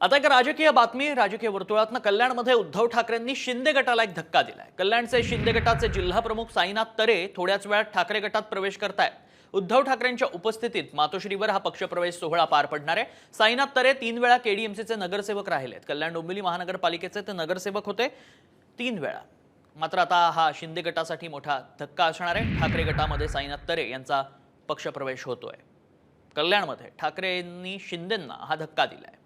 आता एक राजकीय बातमी राजकीय वर्तुळातनं कल्याणमध्ये उद्धव ठाकरेंनी शिंदे गटाला एक धक्का दिलाय. कल्याणचे शिंदे गटाचे जिल्हा प्रमुख साईनाथ तरे थोड्याच वेळात ठाकरे गटात प्रवेश करतायत. उद्धव ठाकरेंच्या उपस्थितीत मातोश्रीवर हा पक्षप्रवेश सोहळा पार पडणार आहे. साईनाथ तरे तीन वेळा केडीएमसीचे नगरसेवक राहिलेत कल्याण डोंबिवली महानगरपालिकेचे ते नगरसेवक होते. तीन वेळा. मात्र आता हा शिंदे गटासाठी मोठा धक्का असणार आहे. ठाकरे गटामध्ये साईनाथ तरे यांचा पक्षप्रवेश होतोय. कल्याणमध्ये ठाकरेंनी शिंदेंना हा धक्का दिलाय.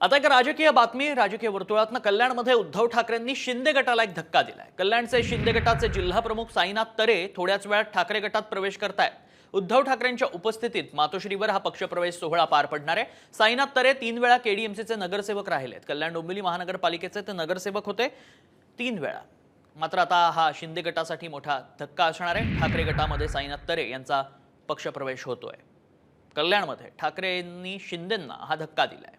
आता एक राजकीय बातमी राजकीय वर्तुळातनं कल्याणमध्ये उद्धव ठाकरेंनी शिंदे गटाला एक धक्का दिलाय. कल्याणचे शिंदे गटाचे जिल्हा प्रमुख साईनाथ तरे थोड्याच वेळात ठाकरे गटात प्रवेश करतायत. उद्धव ठाकरेंच्या उपस्थितीत मातोश्रीवर हा पक्षप्रवेश सोहळा पार पडणार आहे. साईनाथ तरे तीन वेळा केडीएमसीचे नगरसेवक राहिलेत कल्याण डोंबिवली महानगरपालिकेचे ते नगरसेवक होते. तीन वेळा. मात्र आता हा शिंदे गटासाठी मोठा धक्का असणार आहे. ठाकरे गटामध्ये साईनाथ तरे यांचा पक्षप्रवेश होतोय. कल्याणमध्ये ठाकरेंनी शिंदेंना हा धक्का दिलाय.